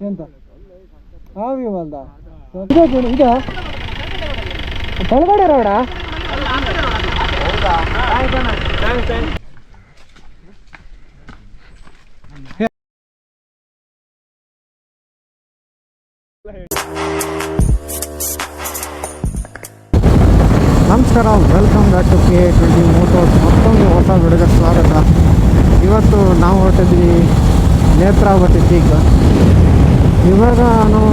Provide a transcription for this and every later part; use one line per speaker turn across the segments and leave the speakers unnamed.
ಎಂತ? ಆ ಮಲ್ದ ತಳಗಡೆ ಇದೆ? ಕೆಳಗಡೆ ರೋಡ? ನಮಸ್ಕಾರ welcome back to K twenty Motos ಮತ್ತೊಂದು ಹೊಸ ವಿಡಿಯೋಗೆ ಸ್ವಾಗತ. ಇವತ್ತು ನಾವು ಹೊರಟಿದ್ವಿ ನೇತ್ರಾವತಿ ಪೀಕ್ ಇವಾಗ ನಾವು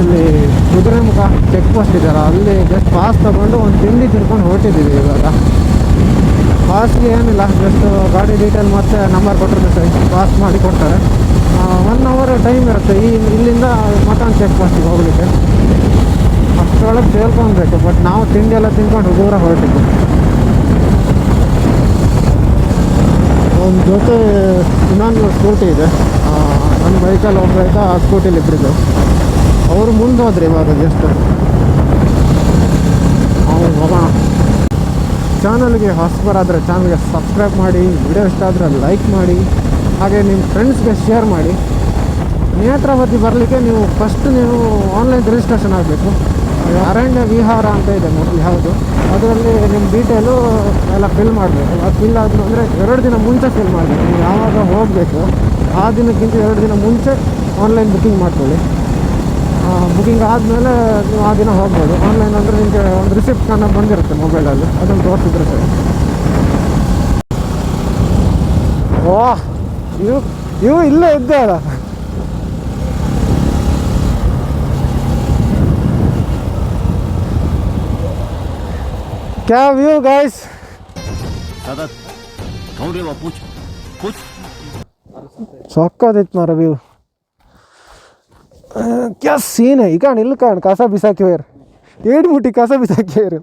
ಇಲ್ಲಿ ಕುದುರೆಮುಖ ಚೆಕ್ ಪೋಸ್ಟ್ ಇದ್ದಾರೆ ಅಲ್ಲಿ ಜಸ್ಟ್ ಪಾಸ್ ತೊಗೊಂಡು ಒಂದು ತಿಂಡಿ ತಿನ್ಕೊಂಡು ಹೊರಟಿದ್ದೀವಿ ಇವಾಗ. ಪಾಸ್ಗೆ ಏನಿಲ್ಲ ಜಸ್ಟ್ ಗಾಡಿ ಡೀಟೇಲ್ ಮತ್ತು ನಂಬರ್ ಸರ್. ಪಾಸ್ ಮಾಡಿ ಕೊಡ್ತಾರೆ. ಒನ್ ಅವರ್ ಟೈಮ್ ಇರುತ್ತೆ. ಈ ಇಲ್ಲಿಂದ ಮಟನ್ ಚೆಕ್ ಪೋಸ್ಟಿಗೆ ಹೋಗಲಿಕ್ಕೆ. ಅಷ್ಟರೊಳಗೆ ಸೇರ್ಕೊಳ್ಬೇಕು ಬಟ್ ನಾವು ತಿಂಡಿ ಎಲ್ಲ ತಿನ್ಕೊಂಡು ದೂರ ಹೊರಟಿದ್ದು ಒಂದು ಜೊತೆ ಇನ್ನೊಂದು ಸ್ಕೂಟಿ ಇದೆ. ನನ್ನ ಬೈಕಲ್ಲಿ ಒಬ್ಬರೈತ ಆ ಸ್ಕೂಟಿಲಿ ಇಬ್ಬರಿದ್ದು ಅವರು ಮುಂದೆ ಹೋದ್ರಿ ಇವಾಗ ಜಸ್ಟ್ ಹೋಗೋಣ ಚಾನಲ್ಗೆ ಹೊಸಬರಾದರೆ ಚಾನಲ್ಗೆ ಸಬ್ಸ್ಕ್ರೈಬ್ ಮಾಡಿ ವಿಡಿಯೋ ಇಷ್ಟ ಆದರೆ ಲೈಕ್ ಮಾಡಿ, ಹಾಗೆ ನಿಮ್ಮ ಫ್ರೆಂಡ್ಸ್ಗೆ ಶೇರ್ ಮಾಡಿ. ನೇತ್ರಾವತಿ ಬರಲಿಕ್ಕೆ ನೀವು ಫಸ್ಟ್ ನೀವು ಆನ್ಲೈನ್ ರಿಜಿಸ್ಟ್ರೇಷನ್ ಆಗಬೇಕು. ಅರಣ್ಯ ವಿಹಾರ ಅಂತ ಇದೆ ಮೊದಲು ಯಾವುದು? ಅದರಲ್ಲಿ ನಿಮ್ಮ ಡೀಟೇಲು ಎಲ್ಲ ಫಿಲ್ ಮಾಡಬೇಕು. ಅದು ಫಿಲ್ ಆದರೂ ಅಂದರೆ ಎರಡು ದಿನ ಮುಂಚೆ ಫಿಲ್ ಮಾಡಬೇಕು. ನೀವು ಯಾವಾಗ ಹೋಗಬೇಕು ಆ ದಿನಕ್ಕಿಂತ ಎರಡು ದಿನ ಮುಂಚೆ ಆನ್ಲೈನ್ ಬುಕ್ಕಿಂಗ್ ಮಾಡ್ಕೊಳ್ಳಿ ಬುಕಿಂಗ್ ಆದಮೇಲೆ ನೀವು ಆ ದಿನ ಹೋಗ್ಬೋದು ಆನ್ಲೈನ್ ಅಂದರೆ ನಿಮಗೆ ಒಂದು ರಿಸಿಪ್ಟ್ ಕನ್ನ ಬಂದಿರುತ್ತೆ ಮೊಬೈಲಲ್ಲಿ ಅದನ್ನು ತೋರಿಸಿದ್ರೆ ಸರಿ ಓಹ್ ಇವು ಇವು ಇಲ್ಲೇ ಇದ್ದೆ ಅಲ್ಲ क्या व्यू गाइस
दादा कौन रे वो पूछ पूछ
ಸೊಕ್ಕದಿತ್ತು ಮಾರ ವ್ಯೂ. ಕ್ಯಾ ಸೀನ್ ಈಗ ಇಲ್ಲಿ ಕಾಣ್ ಕಸ ಬಿಸಾಕಿವ್ಯಾರ ಏಡ್ ಮುಟ್ಟಿ ಕಸ ಬಿಸಾಕಿವ್ಯಾರ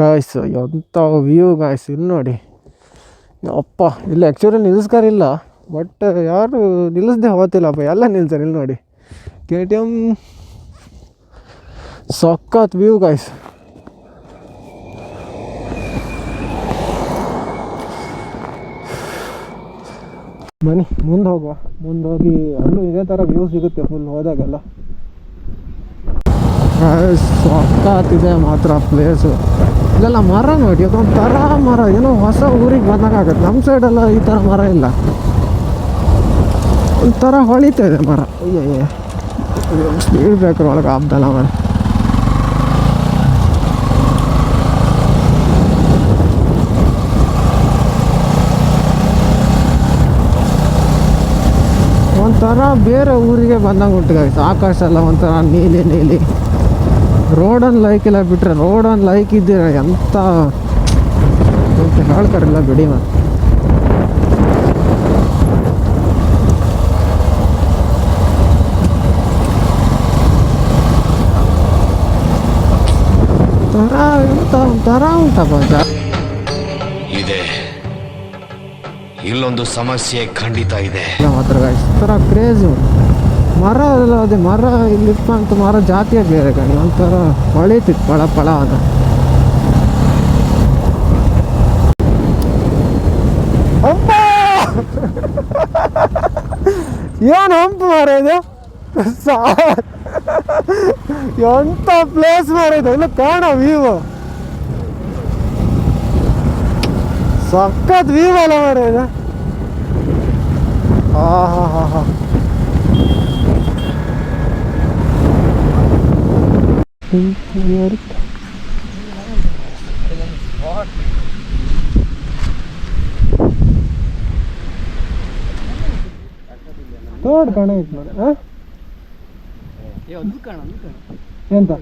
ಗಾಯ್ಸ್ ಎಂಥ ವ್ಯೂ ಗಾಯ್ಸ್ ಇಲ್ಲಿ ನೋಡಿ. ಅಪ್ಪ, ಇಲ್ಲ ಆ್ಯಕ್ಚುಲಿ ನಿಲ್ಲಿಸ್ಕಾರಿಲ್ಲ ಬಟ್ ಯಾರು ನಿಲ್ಲಿಸ್ದೆ ಹೋಗ್ತಿಲ್ಲಪ್ಪ ಎಲ್ಲ ನಿಲ್ತಾರೆ ಇಲ್ಲಿ ನೋಡಿ. ಕೆ ಟಿ ಎಂ ಸಖತ್ ವ್ಯೂ ಗಾಯ್ಸ್ ಬನ್ನಿ, ಮುಂದೆ ಹೋಗುವ. ಮುಂದೆ ಹೋಗಿ ಅಲ್ಲೂ ಇದೇ ಥರ ವ್ಯೂ ಸಿಗುತ್ತೆ ಫುಲ್ ಹೋದಾಗೆಲ್ಲ. ಇದೆ ಮಾತ್ರ ಪ್ಲೇಸು ಇದೆಲ್ಲ ಮರ ನೋಡಿ ಅದೊಂಥರ ಮರ. ಏನೋ ಹೊಸ ಊರಿಗೆ ಬಂದಂಗಾಗತ್ತೆ ನಮ್ಮ ಸೈಡೆಲ್ಲ ಈ ಥರ ಮರ ಇಲ್ಲ. ಒಂಥರ ಹೊಳಿತಾ ಇದೆ ಮರ. ಅಯ್ಯಯ್ಯ. ಸ್ಪೀಡ್ ಬ್ರೇಕರ್ ಒಳಗೆ ಆಗ್ದಲ್ಲ ಮರ ಒಂಥರ ಬೇರೆ ಊರಿಗೆ ಬಂದಂಗೆ ಉಂಟು. ಆಕಾಶ ಎಲ್ಲ ಒಂಥರ ನೀಲಿ ನೀಲಿ ರೋಡನ್ ಲೈಕ್ ಇಲ್ಲ ಬಿಟ್ಟರೆ ರೋಡನ್ ಲೈಕ್ ಇದ್ದೀರ ಎಂಥ ಹೇಳ್ತಾರಲ್ಲ ಬಿಡಿ ಮತ್ತೆ ಒಂಥರ ಉಂಟಪ್ಪ ಜಾ
ಇದೆ. ಇಲ್ಲೊಂದು ಸಮಸ್ಯೆ ಖಂಡಿತ ಇದೆ.
ಮಾತ್ರ. ಒಂಥರ ಕ್ರೇಜಿ ಮರ ಎಲ್ಲ ಅದೇ ಮರ ಇಲ್ಲಿಪ್ಪ ಅಂತ ಮರ ಜಾತಿಯ ಬೇರೆ ಕಣಿ ಒಂಥರ ಹೊಳಿತಿತ್ತು ಪಳ ಪಳ ಅಂತ! ಏನು ಹಂಪು ಮರ ಇದು? ಸಾ- ಎಂತ ಪ್ಲೇಸ್ ಮರ ಇದು? ಇಲ್ಲ ಕಾಣ ವ್ಯೂ ಸಖತ್ ವ್ಯೂ ಅಲ್ಲ ಇದು. ಹಾ ಹಾ ಹಾ ಹಾ ತೋಡ್ ಕಣ ಇತ್ತು ನೋಡಿ? ಎಂತ?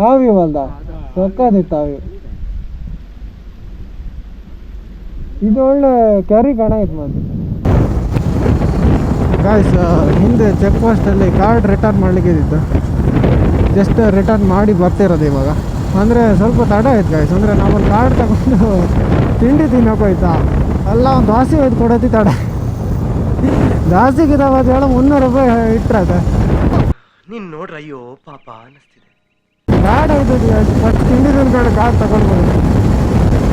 ಆ ವ್ಯೂ ಅಲ್ದ? ಸಕ್ಕದಿತ್ತು ಆ ವ್ಯೂ ಇದು ಒಳ್ಳೆ ಕ್ಯಾರಿ ಕಾಣ ಇದು ಮತ್ತೆ ಗಾಯ್ಸ್ ಹಿಂದೆ ಚೆಕ್ ಪೋಸ್ಟಲ್ಲಿ ಕಾರ್ಡ್ ರಿಟರ್ನ್ ಮಾಡಲಿಕ್ಕೆ ಇದ್ದಿತ್ತು ಜಸ್ಟ್ ರಿಟರ್ನ್ ಮಾಡಿ ಬರ್ತಿರೋದು ಇವಾಗ. ಅಂದರೆ ಸ್ವಲ್ಪ ತಡ ಆಯ್ತು ಗಾಯ್ಸ್ ಅಂದರೆ ನಾವೊಂದು ಕಾರ್ಡ್ ತಗೊಂಡು ತಿಂಡಿ ತಿನ್ನೋಕೋಯ್ತಾ ಎಲ್ಲ ಒಂದು ದಾಸಿ ಒಯ್ದು ಕೊಡೋತಿ ತಡ. ದಾಸಿಗಿದಾವ ಹೇಳೋ ಹೇಳಿ ಮುನ್ನೂರು ರೂಪಾಯಿ ಇಟ್ಟರೆ
ನೀನ್ ನೋಡ್ರ ಅಯ್ಯೋ ಪಾಪ ಕಾರ್ಡ್
ಐದು ಆಯ್ತದೆ ಫಸ್ಟ್ ತಿಂಡಿ ತಿನ್ಕೊಂಡು ಕಾರ್ಡ್ ತಗೊಂಡ್ಬೋದು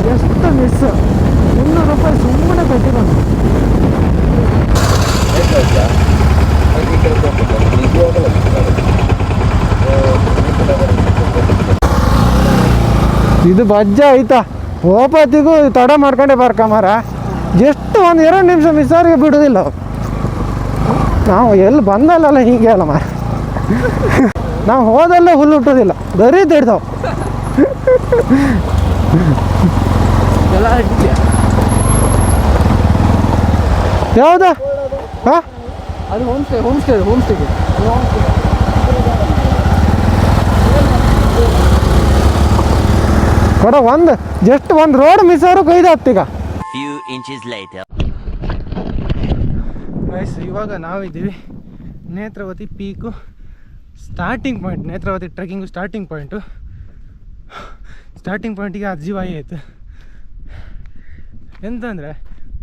ಎಷ್ಟು ಮಿಸ್ ಮುನ್ನೂರು ರೂಪಾಯಿ ಸುಮ್ಮನೆ ಕೊಟ್ಟು ಬಂದು ಇದು ಬಜ್ಜ ಆಯ್ತಾ? ಓಪತ್ತಿಗೂ ತಡ ಮಾಡ್ಕೊಂಡೆ ಬರ್ಕ ಮರ ಎಷ್ಟು ಒಂದು ಎರಡು ನಿಮಿಷ ಮಿಸ್ಸಾರಿಗೆ ಅವ್ರಿಗೆ ಬಿಡುದಿಲ್ಲ ನಾವು ಎಲ್ಲಿ ಬಂದಲ್ಲ ಹೀಗೆ ಅಲ್ಲ ಮಾರ ನಾವು ಹೋದಲ್ಲೇ ಹುಲ್ಲು ಹುಟ್ಟೋದಿಲ್ಲ. ಬರೀ ತಿಡ್ತಾವ್ ಯಾವ್ದು? ಹಾಂ?
ಅದು home stay home stay home ಸ್ಟೇಗೆ
ಕೊಡ ಒಂದು ಜಸ್ಟ್ ಒಂದು ರೋಡ್ ಮಿಸ್ ಆದ್ರೂ ಈಗ. ಹತ್ತೀಗ
ಫ್ಯೂ ಇಂಚಸ್ ಲೈಟ್
ಗೈಸ್ ಇವಾಗ ನಾವಿದ್ದೀವಿ Netravati peak starting point Netravati trekking starting point starting ಪಾಯಿಂಟಿಗೆ ಅಜ್ಜಿವಾಯಿ ಆಯಿತು. ಎಂತಂದರೆ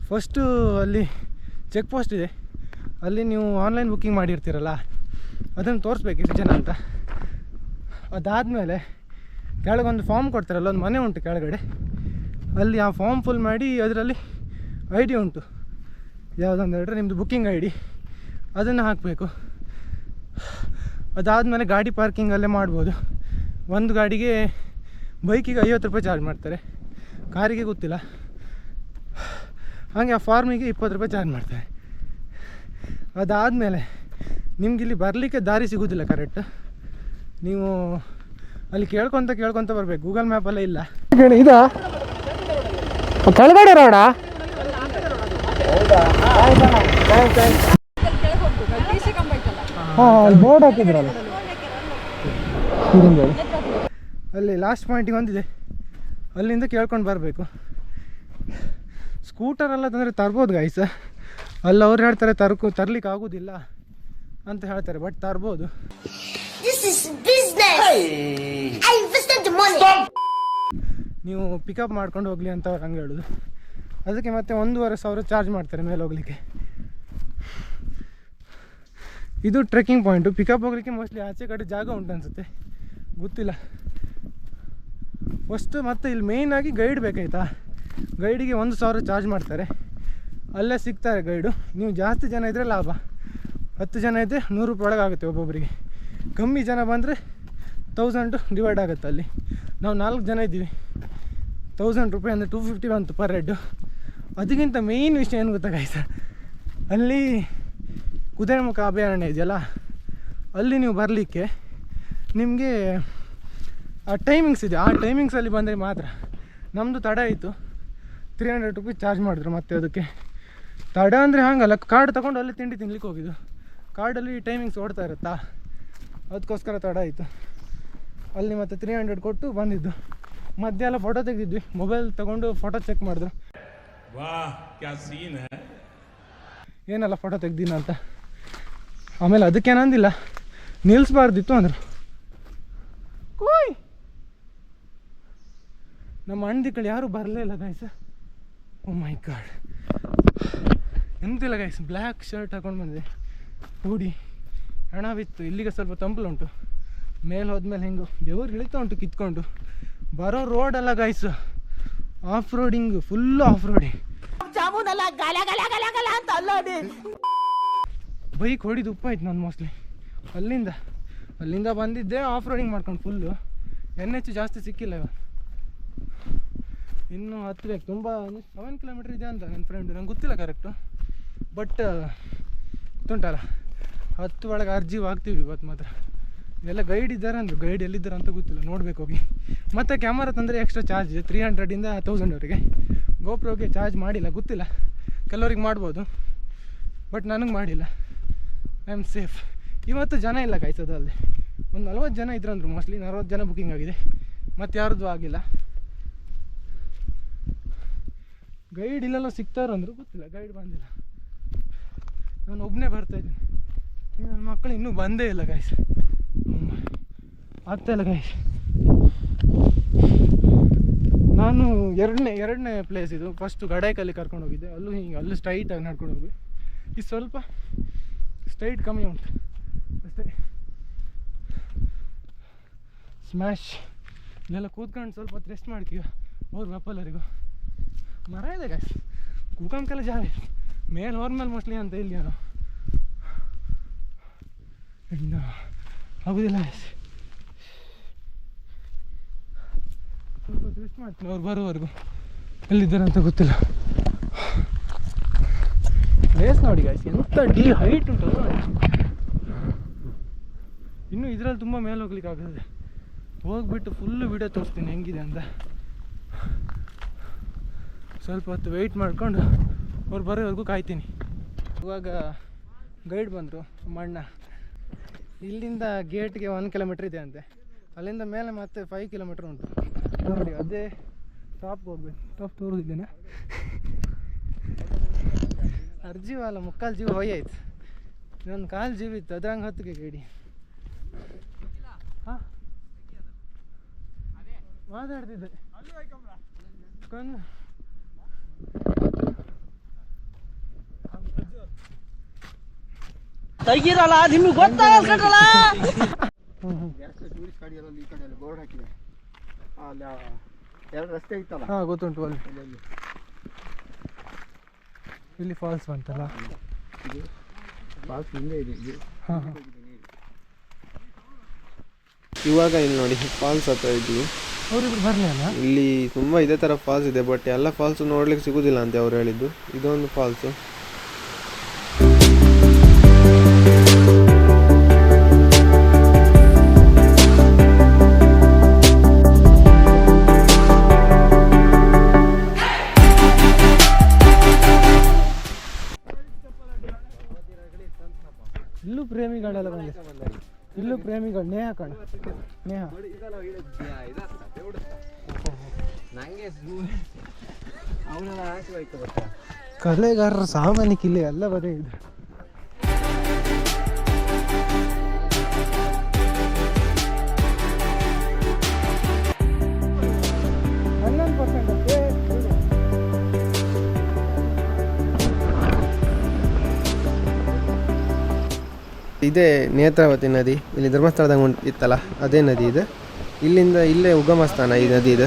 ಫಸ್ಟು ಅಲ್ಲಿ ಚೆಕ್ ಪೋಸ್ಟ್ ಇದೆ. ಅಲ್ಲಿ ನೀವು ಆನ್ಲೈನ್ ಬುಕ್ಕಿಂಗ್ ಮಾಡಿರ್ತೀರಲ್ಲ, ಅದನ್ನು ತೋರಿಸ್ಬೇಕು ಎಷ್ಟು ಜನ ಅಂತ. ಅದಾದಮೇಲೆ ಕೆಳಗೊಂದು ಫಾರ್ಮ್ ಕೊಡ್ತಾರಲ್ಲ, ಒಂದು ಮನೆ ಉಂಟು ಕೆಳಗಡೆ. ಅಲ್ಲಿ ಆ ಫಾರ್ಮ್ ಫುಲ್ ಮಾಡಿ ಅದರಲ್ಲಿ ಐ ಡಿ ಉಂಟು. ಯಾವುದಂತ ಹೇಳಿದ್ರೆ ನಿಮ್ಮದು ಬುಕ್ಕಿಂಗ್ ಐ ಡಿ ಅದನ್ನು ಹಾಕಬೇಕು. ಅದಾದಮೇಲೆ ಗಾಡಿ ಪಾರ್ಕಿಂಗಲ್ಲೇ ಮಾಡ್ಬೋದು. ಒಂದು ಗಾಡಿಗೆ ಬೈಕಿಗೆ ಐವತ್ತು ರೂಪಾಯಿ ಚಾರ್ಜ್ ಮಾಡ್ತಾರೆ. ಕಾರಿಗೆ ಗೊತ್ತಿಲ್ಲ. ಹಾಗೆ ಆ ಫಾರ್ಮಿಗೆ ಇಪ್ಪತ್ತು ರೂಪಾಯಿ ಚಾರ್ಜ್ ಮಾಡ್ತಾರೆ ಅದಾದಮೇಲೆ ನಿಮ್ಗೆ ಇಲ್ಲಿ ಬರಲಿಕ್ಕೆ ದಾರಿ ಸಿಗೋದಿಲ್ಲ ಕರೆಕ್ಟ್ ನೀವು ಅಲ್ಲಿ ಕೇಳ್ಕೊತ ಕೇಳ್ಕೊತ ಬರ್ಬೇಕು. ಗೂಗಲ್ ಮ್ಯಾಪಲ್ಲೇ ಇಲ್ಲ. ಇದು? ಕೆಳಗಡೆ ರೋಡ? ಬೋರ್ಡ್ ಹಾಕಿದ್ರಲ್ಲ. ಅಲ್ಲಿ ಲಾಸ್ಟ್ ಪಾಯಿಂಟಿಗೆ ಒಂದಿದೆ ಅಲ್ಲಿಂದ ಕೇಳ್ಕೊಂಡು ಬರಬೇಕು. ಸ್ಕೂಟರ್ ಎಲ್ಲ ತಂದರೆ ತರ್ಬೋದು ಗಾಯ್ಸ ಅಲ್ಲಿ ಅವ್ರು ಹೇಳ್ತಾರೆ ತರ್ಕೊ ತರ್ಲಿಕ್ಕೆ ಆಗೋದಿಲ್ಲ ಅಂತ ಹೇಳ್ತಾರೆ ಬಟ್ ತರ್ಬೋದು.
This is business. I invested the money.
ನೀವು ಪಿಕಪ್ ಮಾಡ್ಕೊಂಡು ಹೋಗಲಿ ಅಂತ ಅವ್ರು ಹಂಗೆ ಹೇಳೋದು. ಅದಕ್ಕೆ ಮತ್ತೆ ಒಂದೂವರೆ ಸಾವಿರ ಚಾರ್ಜ್ ಮಾಡ್ತಾರೆ ಮೇಲೆ ಹೋಗ್ಲಿಕ್ಕೆ. ಇದು ಟ್ರೆಕ್ಕಿಂಗ್ ಪಾಯಿಂಟು ಪಿಕಪ್ ಹೋಗ್ಲಿಕ್ಕೆ ಮೋಸ್ಟ್ಲಿ ಆಚೆ ಕಡೆ ಜಾಗ ಉಂಟು ಅನಿಸುತ್ತೆ. ಗೊತ್ತಿಲ್ಲ. ಫಸ್ಟ್ ಮತ್ತೆ ಇಲ್ಲಿ ಮೇಯ್ನಾಗಿ ಗೈಡ್ ಬೇಕಾಯ್ತಾ? ಗೈಡಿಗೆ ಒಂದು ಸಾವಿರ ಚಾರ್ಜ್ ಮಾಡ್ತಾರೆ. ಅಲ್ಲೇ ಸಿಗ್ತಾರೆ ಗೈಡು. ನೀವು ಜಾಸ್ತಿ ಜನ ಇದ್ದರೆ ಲಾಭ. ಹತ್ತು ಜನ ಇದ್ದರೆ ನೂರು ರೂಪಾಯಿ ಒಳಗಾಗುತ್ತೆ ಒಬ್ಬೊಬ್ಬರಿಗೆ ಕಮ್ಮಿ ಜನ ಬಂದರೆ ತೌಸಂಡು ಡಿವೈಡ್ ಆಗುತ್ತೆ ಅಲ್ಲಿ. ನಾವು ನಾಲ್ಕು ಜನ ಇದ್ದೀವಿ. ತೌಸಂಡ್ ರೂಪಾಯಿ ಅಂದರೆ ಟೂ ಫಿಫ್ಟಿ ಬಂತು ಪರ್ ಹೆಡ್ಡು ಅದಕ್ಕಿಂತ ಮೇಯ್ನ್ ವಿಷಯ ಏನು ಗೊತ್ತಾ ಗಾಯ್ಸ ಅಲ್ಲಿ ಕುದುರೆಮುಖ ಅಭಯಾರಣ್ಯ ಇದೆಯಲ್ಲ? ಅಲ್ಲಿ ನೀವು ಬರಲಿಕ್ಕೆ ನಿಮಗೆ ಆ ಟೈಮಿಂಗ್ಸ್ ಇದೆ. ಆ ಟೈಮಿಂಗ್ಸಲ್ಲಿ ಬಂದರೆ ಮಾತ್ರ. ನಮ್ಮದು ತಡ ಆಯಿತು ತ್ರೀ ಹಂಡ್ರೆಡ್ ರುಪೀಸ್ ಚಾರ್ಜ್ ಮಾಡಿದ್ರು ಮತ್ತೆ ಅದಕ್ಕೆ. ತಡ ಅಂದರೆ ಹಾಗಲ್ಲ ಕಾರ್ಡ್ ತೊಗೊಂಡು ಅಲ್ಲಿ ತಿಂಡಿ ತಿನ್ಲಿಕ್ಕೆ ಹೋಗಿದ್ದು. ಕಾರ್ಡಲ್ಲಿ ಟೈಮಿಂಗ್ಸ್ ಓಡ್ತಾ ಇರುತ್ತಾ? ಅದಕ್ಕೋಸ್ಕರ ತಡ ಆಯಿತು. ಅಲ್ಲಿ ಮತ್ತೆ ತ್ರೀ ಹಂಡ್ರೆಡ್ ಕೊಟ್ಟು ಬಂದಿದ್ದು. ಮಧ್ಯ ಎಲ್ಲ ಫೋಟೋ ತೆಗೆದಿದ್ವಿ. ಮೊಬೈಲ್ ತೊಗೊಂಡು ಫೋಟೋ ಚೆಕ್ ಮಾಡಿದ್ರು. ಏನೆಲ್ಲ ಫೋಟೋ ತೆಗ್ದಿನ ಅಂತ. ಆಮೇಲೆ ಅದಕ್ಕೆ ಅದಕ್ಕೇನಂದಿಲ್ಲ ನಿಲ್ಲಿಸ್ಬಾರ್ದಿತ್ತು ಅಂದರು. ಕೂಯ್ ನಮ್ಮ ಅಣ್ಣ ಯಾರು ಯಾರೂ ಬರಲೇ ಇಲ್ಲ ಗಾಯ್ಸ ಓ ಮೈ ಗಾಡ್ ಎಂತಿಲ್ಲ ಗೈಸ್ ಬ್ಲ್ಯಾಕ್ ಶರ್ಟ್ ಹಾಕೊಂಡು ಬಂದಿದೆ ಹೂಡಿ ಹಣ ಬಿತ್ತು. ಇಲ್ಲಿಗೆ ಸ್ವಲ್ಪ ತಂಪಲು ಉಂಟು. ಮೇಲೆ ಹೋದ್ಮೇಲೆ ಹೆಂಗು ಬೆವರು ಇಳಿತಾ ಉಂಟು ಕಿತ್ಕೊಂಡು. ಬರೋ ರೋಡ್ ಅಲ್ಲ guys off roading full off roading bike ಹೊಡಿದು ಉಪ್ಪಾಯ್ತು ನಾನು ಮೋಸ್ಟ್ಲಿ ಅಲ್ಲಿಂದ ಅಲ್ಲಿಂದ ಬಂದಿದ್ದೆ ಆಫ್ ರೋಡಿಂಗ್ ಮಾಡ್ಕೊಂಡು ಫುಲ್ಲು ಎನ್ ಎಚ್ ಜಾಸ್ತಿ ಸಿಕ್ಕಿಲ್ಲ ಇವತ್ತು ಇನ್ನೂ ಹತ್ತಬೇಕು ತುಂಬ ಸೆವೆನ್ ಕಿಲೋಮೀಟ್ರ್ ಇದೆ ಅಂತ ನನ್ನ ಫ್ರೆಂಡ್ ನಂಗೆ ಗೊತ್ತಿಲ್ಲ ಕರೆಕ್ಟು ಬಟ್ ಗೊತ್ತುಂಟಲ್ಲ ಹತ್ತು ಒಳಗೆ ಅರ್ಜಿ ಆಗ್ತೀವಿ ಇವತ್ತು ಮಾತ್ರ. ಎಲ್ಲ ಗೈಡ್ ಇದ್ದಾರೆ ಅಂದರು ಗೈಡ್ ಎಲ್ಲಿದ್ದಾರೆ ಅಂತ ಗೊತ್ತಿಲ್ಲ. ನೋಡ್ಬೇಕು ಹೋಗಿ. ಮತ್ತು ಕ್ಯಾಮರಾ ತಂದರೆ ಎಕ್ಸ್ಟ್ರಾ ಚಾರ್ಜ್ ತ್ರೀ ಹಂಡ್ರೆಡಿಂದ ತೌಸಂಡವರೆಗೆ ಗೋಪ್ರೋಗೆ ಚಾರ್ಜ್ ಮಾಡಿಲ್ಲ, ಗೊತ್ತಿಲ್ಲ. ಕೆಲವ್ರಿಗೆ ಮಾಡ್ಬೋದು. ಬಟ್ ನನಗೆ ಮಾಡಿಲ್ಲ. ಐ ಆಮ್ ಸೇಫ್ ಇವತ್ತು ಜನ ಇಲ್ಲ ಕಾಯ್ಸೋದಲ್ಲಿ ಒಂದು ನಲ್ವತ್ತು ಜನ ಇದ್ರಂದ್ರು ಮೋಸ್ಟ್ಲಿ ನಲ್ವತ್ತು ಜನ ಬುಕ್ಕಿಂಗ್ ಆಗಿದೆ. ಮತ್ತು ಯಾರ್ದು ಆಗಿಲ್ಲ. ಗೈಡ್ ಇಲ್ಲೆಲ್ಲ ಸಿಗ್ತಾರೋ ಅಂದರು, ಗೊತ್ತಿಲ್ಲ ಗೈಡ್ ಬಂದಿಲ್ಲ. ನಾನು ಒಬ್ಬನೇ ಬರ್ತಾಯಿದ್ದೀನಿ ನನ್ನ ಮಕ್ಕಳು ಇನ್ನೂ ಬಂದೇ ಇಲ್ಲ ಗಾಯ್ಸ್ ಇಲ್ಲ ಗಾಯ್ಸ್ ನಾನು ಎರಡನೇ ಎರಡನೇ ಪ್ಲೇಸ್ ಇದು. ಫಸ್ಟು ಗಡಾಯ್ಕಲ್ಲಿ ಕರ್ಕೊಂಡು ಹೋಗಿದ್ದೆ. ಅಲ್ಲೂ ಹಿಂಗೆ, ಅಲ್ಲೂ ಸ್ಟ್ರೈಟಾಗಿ ನಡ್ಕೊಂಡು ಹೋಗಿ ಇದು ಸ್ವಲ್ಪ ಸ್ಟ್ರೈಟ್ ಕಮ್ಮಿ ಉಂಟು. ಅಷ್ಟೇ. ಸ್ಮ್ಯಾಶ್ ಇಲ್ಲೆಲ್ಲ ಕೂತ್ಕೊಂಡು ಸ್ವಲ್ಪ ಹೊತ್ತು ರೆಸ್ಟ್ ಮಾಡ್ತೀವಿ ಅವ್ರು ವೆಪ್ಪಲ್ಲರಿಗೂ ಮರ ಇದೆ ಗಾಯ್ಸ್ ಕೂಕಂಕೆಲ್ಲ ಜಾಗ ಇದೆ. ಮೇಲೆ ಹೋದ್ಮೇಲೆ ಮೋಸ್ಟ್ಲಿ ಅಂತ ಇಲ್ಲಿ ನಾನು ಆಗುದಿಲ್ಲ ಸ್ವಲ್ಪ ರೆಸ್ಟ್ ಮಾಡ್ತೀನಿ. ಅವ್ರು ಬರೋವರೆಗೂ ಎಲ್ಲಿದ್ದಾರೆ ಅಂತ ಗೊತ್ತಿಲ್ಲ. ಪ್ಲೇಸ್ ನೋಡಿ ಗಾಯ್ಸ್ ಎಂತ ಡಿ ಹೈಟ್ ಉಂಟು. ಇನ್ನು ಇದರಲ್ಲಿ ತುಂಬ ಮೇಲೆ ಹೋಗ್ಲಿಕ್ಕೆ ಆಗ್ತದೆ ಹೋಗ್ಬಿಟ್ಟು ಫುಲ್ ವಿಡಿಯೋ ತೋರಿಸ್ತೀನಿ ಹೆಂಗಿದೆ ಅಂತ. ಸ್ವಲ್ಪ ಹೊತ್ತು ವೆಯ್ಟ್ ಮಾಡ್ಕೊಂಡು ಅವ್ರು ಬರೋವರೆಗೂ ಕಾಯ್ತೀನಿ. ಇವಾಗ ಗೈಡ್ ಬಂದರು ಮಣ್ಣ ಇಲ್ಲಿಂದ ಗೇಟ್ಗೆ ಒಂದು ಕಿಲೋಮೀಟ್ರ್ ಇದೆ ಅಂತೆ. ಅಲ್ಲಿಂದ ಮೇಲೆ ಮತ್ತೆ ಫೈವ್ ಕಿಲೋಮೀಟ್ರ್ ಉಂಟು. ನೋಡಿ, ಅದೇ ಟಾಪ್ಗೆ ಹೋಗ್ಬೇಕು. ಟಾಪ್ ತೋರಿಸಿದ್ದೇನೆ ಅರ್ಜೀವಲ್ಲ ಮುಕ್ಕಾಲು ಜೀವ ಆಯ್ತು. ಇನ್ನೊಂದು ಕಾಲು ಜೀವ ಇತ್ತು, ಅದ್ರಂಗೆ ಹತ್ತಿಗೆ ಗೈಡಿ ಹಾಂ? ಮಾತಾಡ್ತಿದ್ದೆ. ಕಣ್ಣು
ತೆಗೀರಲ್ಲ ನಿಮ್ಗೆ ಗೊತ್ತಾಗಲ್ಲ
ಟೂರಿಸ್ಟ್ ಗಾಡಿಗಳಲ್ಲಿ ಈ ಕಡೆ ಬೋರ್ಡ್ ಹಾಕಿದೆ ಅಲ್ಲಿ ಆ ಎರಡು ರಸ್ತೆ ಇತ್ತಲ್ಲ
ಹಾಂ ಗೊತ್ತುಂಟು ಅಲ್ಲಿ. ಇಲ್ಲಿ ಫಾಲ್ಸ್ ಬಂತಲ್ಲ
ಪಾಸ್ ಹಿಂದೆ ಇದೆ ಇದು
ಹಾಂ ಹಾಂ.
ಇವಾಗ ಇಲ್ಲಿ ನೋಡಿ ಫಾಲ್ಸ್ ಹತ್ರ
ಅಲ್ಲ
ಇಲ್ಲಿ ತುಂಬ ಇದೇ ಥರ ಫಾಲ್ಸ್ ಇದೆ ಬಟ್ ಎಲ್ಲ ಫಾಲ್ಸ್ ನೋಡ್ಲಿಕ್ಕೆ ಸಿಗುದಿಲ್ಲ ಅಂತ ಅವ್ರು ಹೇಳಿದ್ದು. ಇದೊಂದು ಫಾಲ್ಸು
ಇಲ್ಲೂ ಪ್ರೇಮಿಗಳೆಲ್ಲ ಬಂದಿದೆ ಇಲ್ಲೂ ಪ್ರೇಮಿಗಳು ನೇಹ ಕಣ. ನೇಹ ಕಲೆಗಾರರ ಸಾಮಾನ್ಯ ಇಲ್ಲಿ ಎಲ್ಲ ಬದೇ ಇದೆ.
ಇದೇ ನೇತ್ರಾವತಿ ನದಿ, ಇಲ್ಲಿ ಧರ್ಮಸ್ಥಳದಾಗ ಒಂದು ಇತ್ತಲ್ಲ, ಅದೇ ನದಿ ಇದೆ. ಇಲ್ಲಿಂದ ಇಲ್ಲೇ ಉಗಮ ಸ್ಥಾನ ಈ ನದಿ ಇದೆ.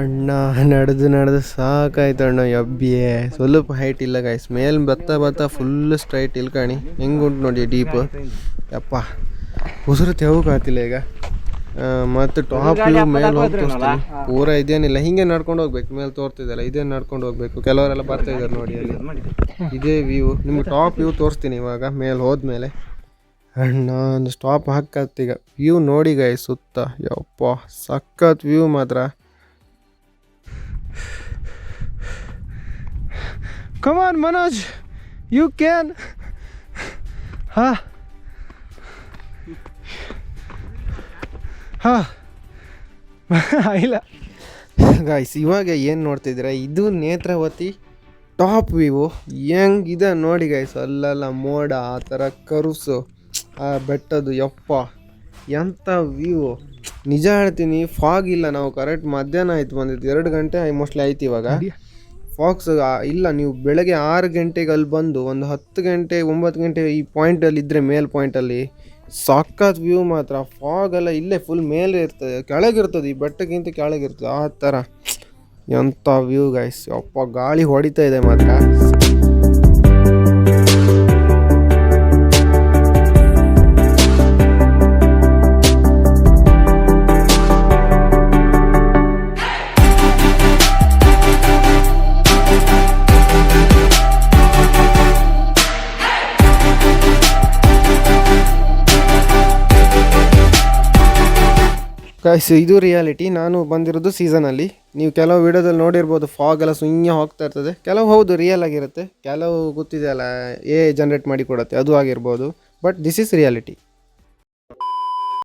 ಅಣ್ಣ, ನಡೆದು ನಡೆದು ಸಾಕಾಯ್ತು ಅಣ್ಣ, ಎಬ್ಬಿಯೇ. ಸ್ವಲ್ಪ ಹೈಟ್ ಇಲ್ಲ ಗಾಯ್ಸ್ ಮೇಲೆ ಬತ್ತ ಬತ್ತ ಫುಲ್ ಸ್ಟ್ರೈಟ್ ಇಲ್ಕಾಣಿ ಹೆಂಗುಂಟು ನೋಡಿ ಡೀಪ್ ಯಪ್ಪ, ಉಸಿರು ತೆವಕಾತಿಲ್ಲ ಈಗ. ಮತ್ತೆ ಟಾಪ್ ವ್ಯೂ ಮೇಲೆ ಹೋಗಿ ತೋರಿಸ್ತೀನಿ ಪೂರ ಇದೇನಿಲ್ಲ ಹಿಂಗೆ ನಡ್ಕೊಂಡು ಹೋಗ್ಬೇಕು ಮೇಲೆ ತೋರ್ತಿದ್ದಲ್ಲ ಇದೇ ನಡ್ಕೊಂಡು ಹೋಗ್ಬೇಕು ಕೆಲವರೆಲ್ಲ ಬರ್ತಾ ಇದ್ದಾರೆ ನೋಡಿ ಅಲ್ಲಿ. ಇದೇ ವ್ಯೂ ನಿಮ್ಗೆ ಟಾಪ್ ವ್ಯೂ ತೋರಿಸ್ತೀನಿ ಇವಾಗ ಮೇಲೆ ಹೋದ್ಮೇಲೆ. ಅಣ್ಣ ಒಂದು ಸ್ಟಾಪ್ ಹಾಕತ್ತೀಗ ವ್ಯೂ ನೋಡಿ ಗೈ ಸುತ್ತ. ಯಪ್ಪ ಸಖತ್ ವ್ಯೂ ಮಾತ್ರ.
ಕಮಾನ್ ಮನೋಜ್ ಯು ಕ್ಯಾನ್ ಹಾ. ಹಾ. ಇಲ್ಲ.
ಗಾಯ್ಸ್ ಇವಾಗ ಏನು ನೋಡ್ತಿದ್ದೀರಾ? ಇದು ನೇತ್ರಾವತಿ ಟಾಪ್ ವ್ಯೂ. ಹೆಂಗಿದೆ ನೋಡಿ ಗೈಸ್ ಅಲ್ಲೆಲ್ಲ ಮೋಡ ಆ ಥರ ಕರುಸು. ಆ ಬೆಟ್ಟದು ಯಪ್ಪ. ಎಂಥ ವ್ಯೂ. ನಿಜ ಹೇಳ್ತೀನಿ ಫಾಗ್ ಇಲ್ಲ. ನಾವು ಕರೆಕ್ಟ್ ಮಧ್ಯಾಹ್ನ ಆಯ್ತು ಬಂದಿದ್ದು. ಎರಡು ಗಂಟೆ ಮೋಸ್ಟ್ಲಿ ಆಯ್ತು ಇವಾಗ. ಫಾಕ್ಸ್ ಇಲ್ಲ. ನೀವು ಬೆಳಗ್ಗೆ ಆರು ಗಂಟೆಗೆ ಅಲ್ಲಿ ಬಂದು ಒಂದು ಹತ್ತು ಗಂಟೆ ಒಂಬತ್ತು ಗಂಟೆ ಈ ಪಾಯಿಂಟಲ್ಲಿ ಇದ್ದರೆ ಮೇಲ್ ಪಾಯಿಂಟಲ್ಲಿ ಸಖತ್ ವ್ಯೂ ಮಾತ್ರ. ಫಾಗ್ ಎಲ್ಲ ಇಲ್ಲೇ ಫುಲ್ ಮೇಲೆ ಇರ್ತದೆ. ಕೆಳಗಿರ್ತದೆ ಈ ಬೆಟ್ಟಕ್ಕಿಂತ ಕೆಳಗಿರ್ತದೆ ಆ ಥರ. ಎಂಥ ವ್ಯೂ ಗೈಸ್ ಅಪ್ಪ ಗಾಳಿ ಹೊಡಿತಾ ಇದೆ ಮಾತ್ರ. ಗೈಸ್ ಇದು ರಿಯಾಲಿಟಿ ನಾನು ಬಂದಿರೋದು ಸೀಸನಲ್ಲಿ ನೀವು ಕೆಲವು ವಿಡಿಯೋದಲ್ಲಿ ನೋಡಿರ್ಬೋದು ಫಾಗ್ ಎಲ್ಲ ಸುಮ್ಮನೆ ಹೋಗ್ತಾ ಇರ್ತದೆ. ಕೆಲವು ಹೌದು ರಿಯಲ್ ಆಗಿರುತ್ತೆ. ಕೆಲವು ಗೊತ್ತಿದೆ ಅಲ್ಲ ಎ ಜನ್ರೇಟ್ ಮಾಡಿ ಕೊಡುತ್ತೆ. ಅದು ಆಗಿರ್ಬೋದು. But this is reality